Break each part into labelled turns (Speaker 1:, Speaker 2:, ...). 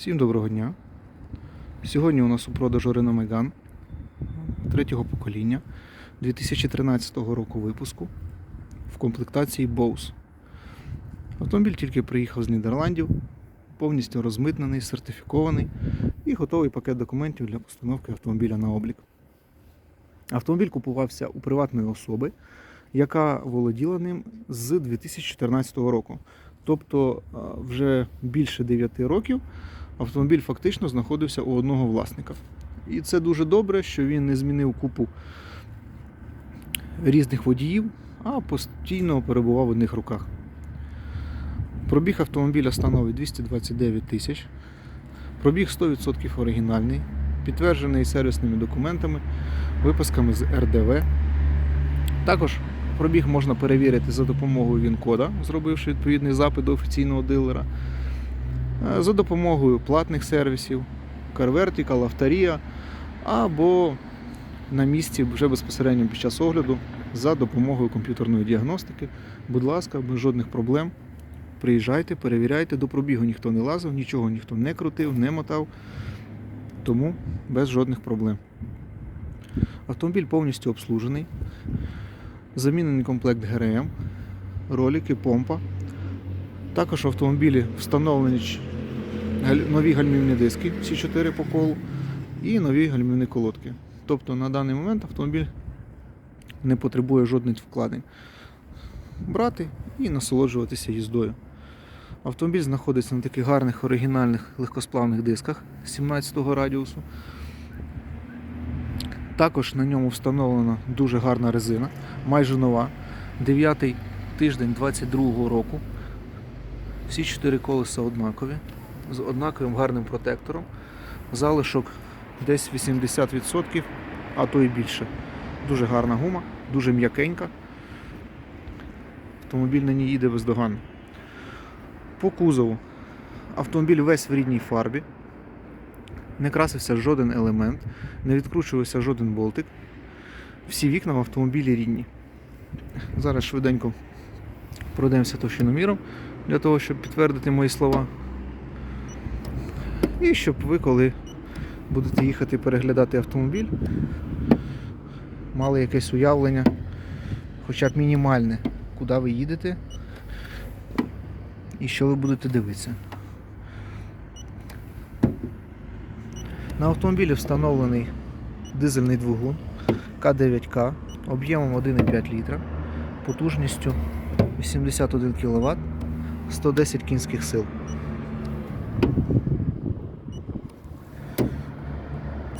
Speaker 1: Всім доброго дня. Сьогодні у нас у продажу Renault Megane третього покоління 2013 року випуску в комплектації Bose. Автомобіль тільки приїхав з Нідерландів, повністю розмитнений, сертифікований і готовий пакет документів для постановки автомобіля на облік. Автомобіль купувався у приватної особи, яка володіла ним з 2014 року. Тобто вже більше 9 років автомобіль фактично знаходився у одного власника. І це дуже добре, що він не змінив купу різних водіїв, а постійно перебував в одних руках. Пробіг автомобіля становить 229 тисяч. Пробіг 100% оригінальний, підтверджений сервісними документами, виписками з РДВ. Також пробіг можна перевірити за допомогою ВІН-кода, зробивши відповідний запит до офіційного дилера. Е, за допомогою платних сервісів, CarVertical, Авторія або на місці вже безпосередньо під час огляду за допомогою комп'ютерної діагностики. Будь ласка, без жодних проблем. Приїжджайте, перевіряйте, до пробігу ніхто не лазив, нічого ніхто не крутив, не мотав. Тому без жодних проблем. Автомобіль повністю обслужений. Замінений комплект ГРМ, ролики, помпа. Також в автомобілі встановлені нові гальмівні диски, всі чотири по колу, і нові гальмівні колодки. Тобто на даний момент автомобіль не потребує жодних вкладень. Брати і насолоджуватися їздою. Автомобіль знаходиться на таких гарних оригінальних легкосплавних дисках 17-го радіусу. Також на ньому встановлена дуже гарна резина, майже нова. 9 тиждень 22-го року. Всі чотири колеса однакові, з однаковим гарним протектором. Залишок десь 80%, а то і більше. Дуже гарна гума, дуже м'якенька. Автомобіль на ній їде бездоганно. По кузову автомобіль весь в рідній фарбі. Не красився жоден елемент, не відкручувався жоден болтик. Всі вікна в автомобілі рідні. Зараз швиденько пройдемося товщиноміром для того, щоб підтвердити мої слова. І щоб ви, коли будете їхати переглядати автомобіль, мали якесь уявлення, хоча б мінімальне, куди ви їдете і що ви будете дивитися. На автомобілі встановлений дизельний двигун К9К об'ємом 1,5 літра, потужністю 81 кВт, 110 кінських сил.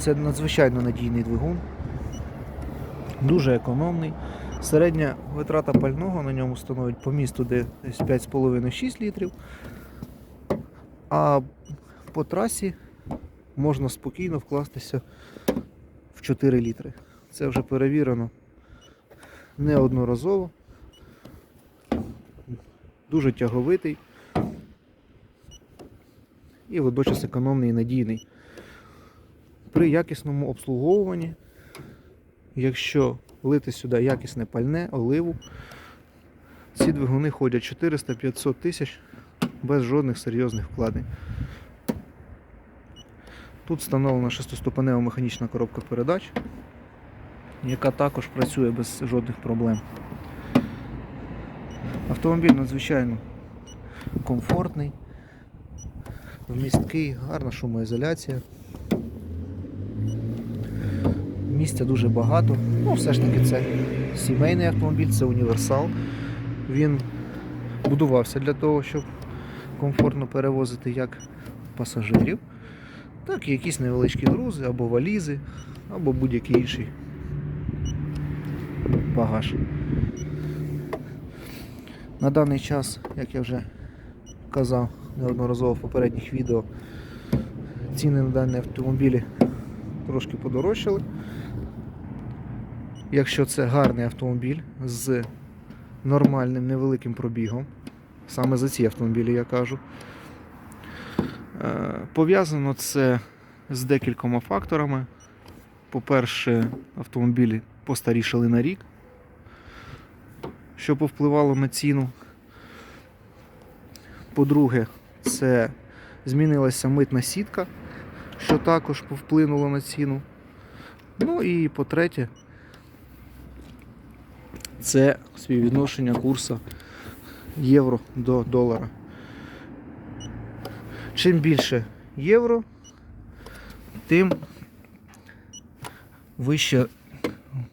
Speaker 1: Це надзвичайно надійний двигун, дуже економний. Середня витрата пального на ньому становить по місту десь 5,5-6 літрів. А по трасі можна спокійно вкластися в 4 літри. Це вже перевірено неодноразово. Дуже тяговитий і водночас економний і надійний. При якісному обслуговуванні, якщо лити сюди якісне пальне, оливу, ці двигуни ходять 400-500 тисяч без жодних серйозних вкладень. Тут встановлена шестиступенева механічна коробка передач, яка також працює без жодних проблем. Автомобіль надзвичайно комфортний, вмісткий, гарна шумоізоляція. Місця дуже багато. Ну, все ж таки, це сімейний автомобіль, це універсал. Він будувався для того, щоб комфортно перевозити як пасажирів, так і якісь невеличкі грузи або валізи, або будь-який інший багаж. На даний час, як я вже казав неодноразово в попередніх відео, ціни на дані автомобілі трошки подорожчали. Якщо це гарний автомобіль з нормальним невеликим пробігом, саме за ці автомобілі я кажу, Е, пов'язано це з декількома факторами. По-перше, автомобілі постарішали на рік, що повпливало на ціну. По-друге, це Змінилася митна сітка, що також повплинуло на ціну. Ну і по-третє, це співвідношення курсу євро до долара. Чим більше євро, тим вище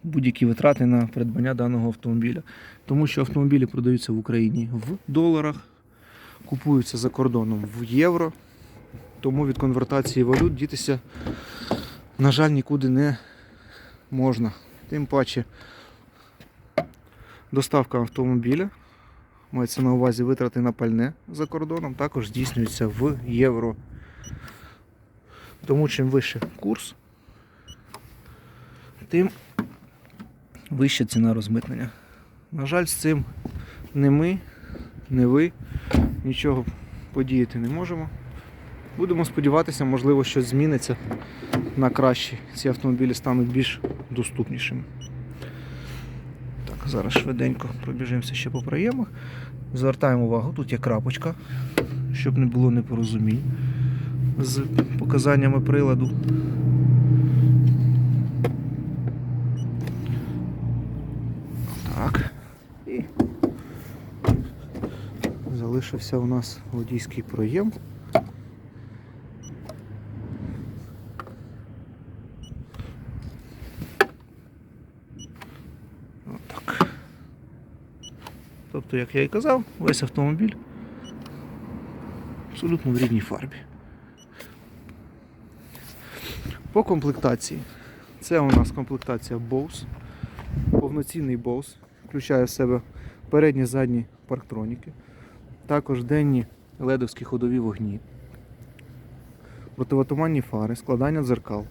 Speaker 1: будь-які витрати на придбання даного автомобіля. Тому що автомобілі продаються в Україні в доларах, купуються за кордоном в євро. Тому від конвертації валют дітися, на жаль, нікуди не можна. Тим паче доставка автомобіля, мається на увазі витрати на пальне за кордоном, також здійснюється в євро. Тому чим вище курс, тим вища ціна розмитнення. На жаль, з цим не ми, не ви нічого подіяти не можемо. Будемо сподіватися, можливо, щось зміниться на краще. Ці автомобілі стануть більш доступнішими. Так, зараз швиденько пробіжимося ще по проємах. Звертаємо увагу, тут є крапочка, щоб не було непорозумінь з показаннями приладу. Так. І залишився у нас водійський проєм. Як я і казав, весь автомобіль абсолютно в рідній фарбі. По комплектації. Це у нас комплектація Bose. Повноцінний Bose. Включає в себе передні задні парктроніки. Також денні ледовські ходові вогні. Противотуманні фари, складання дзеркал.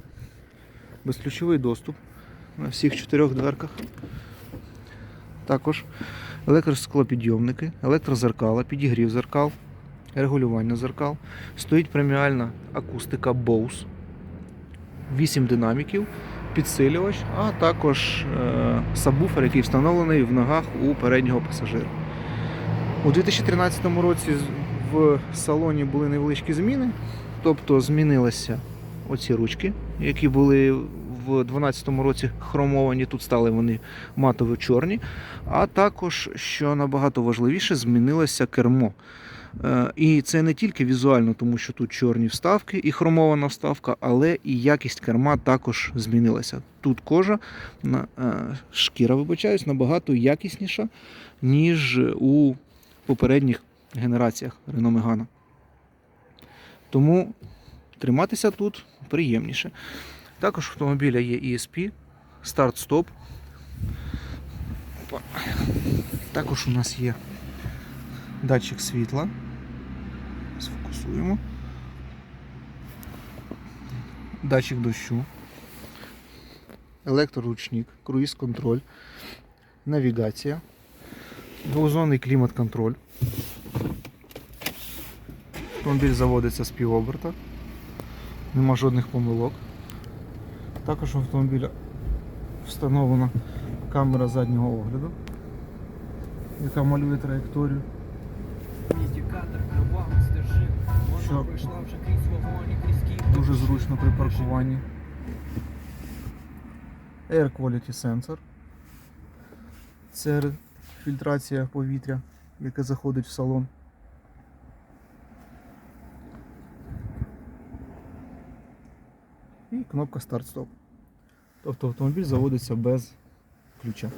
Speaker 1: Безключовий доступ на всіх чотирьох дверках. Також електросклопідйомники, електрозеркала, підігрів зеркал, регулювання зеркал. Стоїть преміальна акустика Bose. 8 динаміків, підсилювач, а також е, сабвуфер, який встановлений в ногах у переднього пасажира. У 2013 році в салоні були невеличкі зміни, тобто змінилися оці ручки, які були в 2012 році хромовані, тут стали вони матово чорні. А також, що набагато важливіше, змінилося кермо. Е, І це не тільки візуально, тому що тут чорні вставки і хромована вставка, але і якість керма також змінилася. Тут кожа, е, шкіра, вибачаюсь, набагато якісніша, ніж у попередніх генераціях Renault Megane. Тому триматися тут приємніше. Також автомобіля є ESP, старт-стоп. Також у нас є датчик світла. Сфокусуємо. Датчик дощу. Електроручник, круїз-контроль, навігація, двозонний клімат-контроль. Автомобіль заводиться з півоберта. Нема жодних помилок. Також у автомобіля встановлена камера заднього огляду, яка малює траєкторію. Що? Дуже зручно при паркуванні. Air Quality Sensor. Це фільтрація повітря, яке заходить в салон. Кнопка старт-стоп. Тобто автомобіль заводиться без ключа.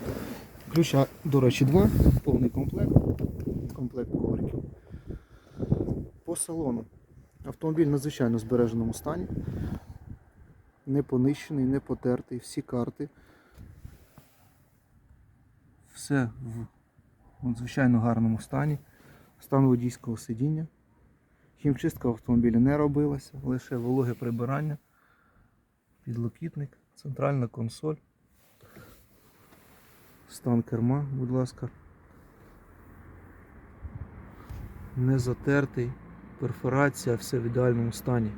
Speaker 1: Ключа, до речі, два, повний комплект, комплект ковриків. По салону. Автомобіль в надзвичайно збереженому стані. Не понищений, не потертий, всі карти. Все в надзвичайно гарному стані. Стан водійського сидіння. Хімчистка в автомобілі не робилася, лише вологе прибирання, підлокітник, центральна консоль. Стан керма, будь ласка. Не затертий перфорація, все в ідеальному стані.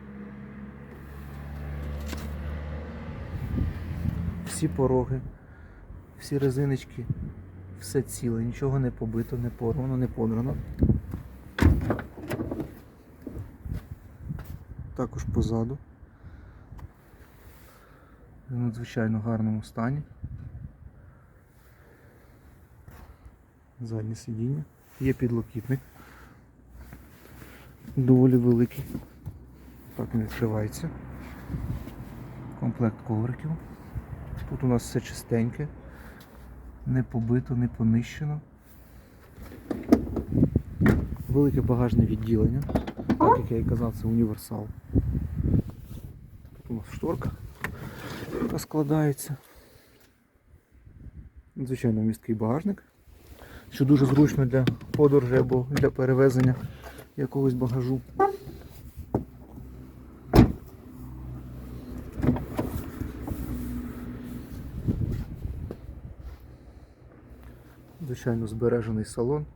Speaker 1: Всі пороги, всі резиночки, все ціле, нічого не побито, не порвано, не подрано. також позаду. Надзвичайно гарному стані. Заднє сидіння. Є підлокітник. Доволі великий. Так він відкривається. Комплект ковриків. Тут у нас все чистеньке, не побито, не понищено. Велике багажне відділення. Так як я і казав, це універсал. Тут у нас шторка яка складається. Звичайно, місткий багажник, що дуже зручно для подорожі або для перевезення якогось багажу. Звичайно, збережений салон.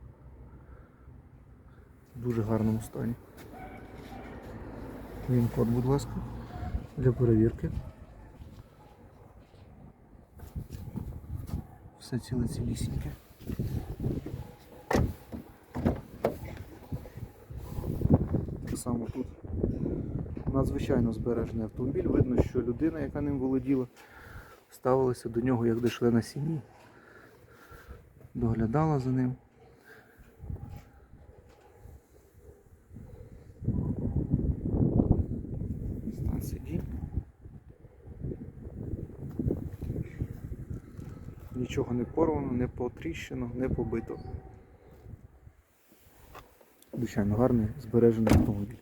Speaker 1: В дуже гарному стані. Він код, будь ласка, для перевірки. Все ціле цілісіньке. Так само тут надзвичайно збережений автомобіль. Видно, що людина, яка ним володіла, ставилася до нього як до члена сім'ї. Доглядала за ним. Стан сидінь. Нічого не порвано, не потріщено, не побито. Звичайно, гарний збережений автомобіль.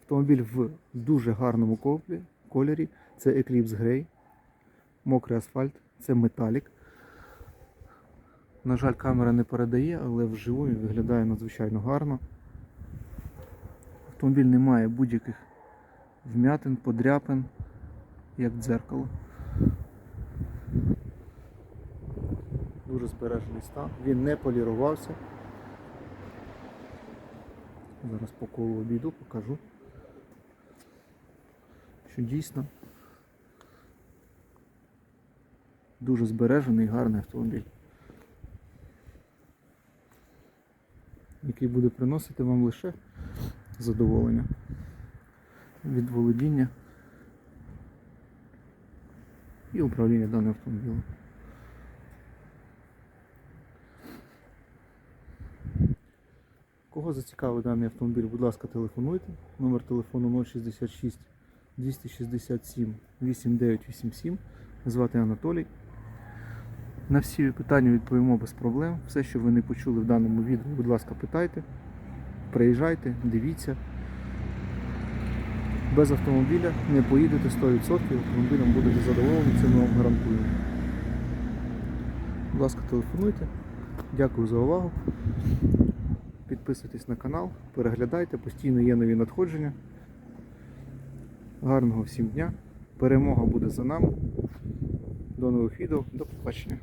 Speaker 1: Автомобіль в дуже гарному коплі- кольорі. Це Eclipse Grey. Мокрий асфальт, це металік. На жаль, камера не передає, але вживу він виглядає надзвичайно гарно. Автомобіль не має будь-яких вмятин, подряпин, як дзеркало. Дуже збережений стан. Він не полірувався. Зараз по колу обійду, покажу. Що дійсно дуже збережений гарний автомобіль. Який буде приносити вам лише задоволення від володіння і управління даним автомобілем. Кого зацікавив даний автомобіль, будь ласка, телефонуйте. Номер телефону 066 267 8987. Звати Анатолій. На всі питання відповімо без проблем. Все, що ви не почули в даному відео, будь ласка, питайте. Приїжджайте, дивіться. Без автомобіля не поїдете 100%, автомобілем будете задоволені, це ми вам гарантуємо. Будь ласка, телефонуйте. Дякую за увагу. Підписуйтесь на канал, переглядайте, постійно є нові надходження. Гарного всім дня. Перемога буде за нами. До нових відео. До побачення.